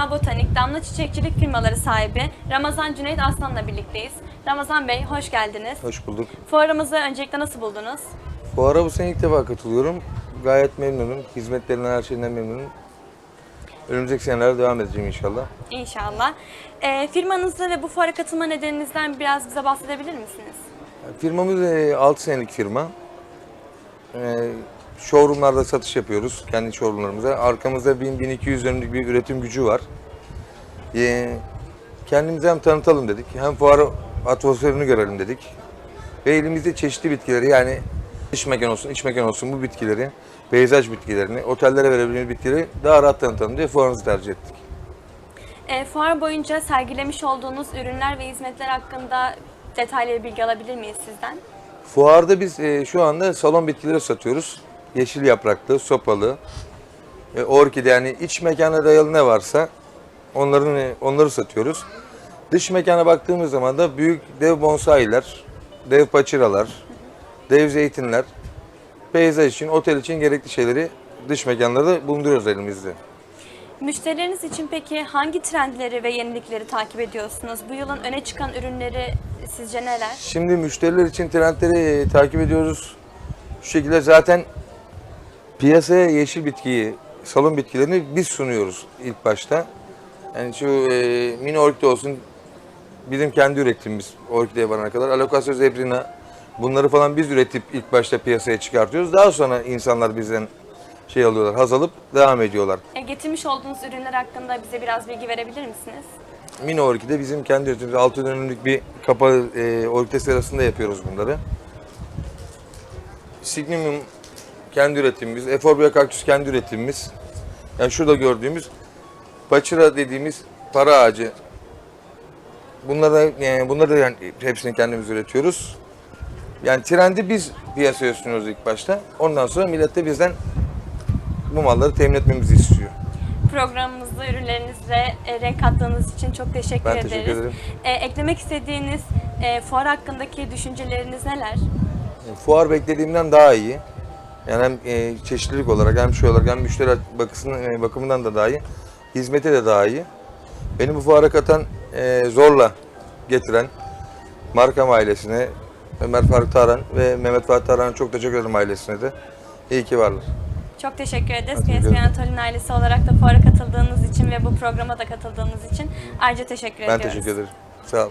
Dünya Botanik Damla Çiçekçilik firmaları sahibi Ramazan Cüneyt Aslan'la birlikteyiz. Ramazan Bey hoş geldiniz. Hoş bulduk. Fuarımızı öncelikle nasıl buldunuz? Fuara bu sene ilk defa katılıyorum. Gayet memnunum. Hizmetlerinden, her şeyinden memnunum. Önümüzdeki senelerde devam edeceğim inşallah. İnşallah. Ee, firmanızı ve bu fuara katılma nedeninizden biraz bize bahsedebilir misiniz? Firmamız e, 6 senelik firma. E, showroomlarda satış yapıyoruz kendi showroomlarımıza. Arkamızda 1000-1200 dönümlük bir üretim gücü var. E, kendimizi hem tanıtalım dedik, hem fuara atmosferini görelim dedik. Ve elimizde çeşitli bitkileri yani dış mekan olsun, iç mekan olsun bu bitkileri, peyzaj bitkilerini, otellere verebileceğimiz bitkileri daha rahat tanıtalım diye fuarımızı tercih ettik. Ee, fuar boyunca sergilemiş olduğunuz ürünler ve hizmetler hakkında detaylı bir bilgi alabilir miyiz sizden? Fuarda biz e, şu anda salon bitkileri satıyoruz. Yeşil yapraklı, sopalı, e, orkide yani iç mekana dayalı ne varsa onların e, onları satıyoruz. Dış mekana baktığımız zaman da büyük dev bonsailer, dev paçiralar, dev zeytinler, peyzaj için, otel için gerekli şeyleri dış mekanlarda bulunduruyoruz elimizde. Müşterileriniz için peki hangi trendleri ve yenilikleri takip ediyorsunuz? Bu yılın öne çıkan ürünleri sizce neler? Şimdi müşteriler için trendleri e, takip ediyoruz. Şu şekilde zaten piyasaya yeşil bitkiyi, salon bitkilerini biz sunuyoruz ilk başta. Yani şu e, mini orkide olsun, bizim kendi ürettiğimiz orkideye varana kadar, alokasya zebrina, bunları falan biz üretip ilk başta piyasaya çıkartıyoruz. Daha sonra insanlar bizden şey alıyorlar, haz alıp devam ediyorlar. E, getirmiş olduğunuz ürünler hakkında bize biraz bilgi verebilir misiniz? Mini orkide bizim kendi üretimimiz. 6 dönümlük bir kapalı e, orkide serasında yapıyoruz bunları. Signumum kendi üretimimiz. Eforbia kaktüs kendi üretimimiz. Yani şurada gördüğümüz paçira dediğimiz para ağacı. Bunları da, yani bunları da yani hepsini kendimiz üretiyoruz. Yani trendi biz piyasaya sunuyoruz ilk başta. Ondan sonra millet de bizden bu malları temin etmemizi istiyor. Programımızda ürünlerinizle e, renk kattığınız için çok teşekkür Ben ederiz. teşekkür ederim. E, eklemek istediğiniz e, fuar hakkındaki düşünceleriniz neler? Fuar beklediğimden daha iyi. Yani hem e, çeşitlilik olarak hem şey olarak hem müşteri bakısının, e, bakımından da daha iyi. Hizmete de daha iyi. Beni bu fuara katan e, zorla getiren Markam ailesine, Ömer Faruk Taran ve Mehmet Fatih Taran'a çok teşekkür ederim ailesine de. İyi ki varlar. Çok teşekkür ederiz. Ben PSP. Anatolian ailesi olarak da fuara katıldığınız için ve bu programa da katıldığınız için ayrıca teşekkür Ben ediyoruz. teşekkür ederim. Sağ ol.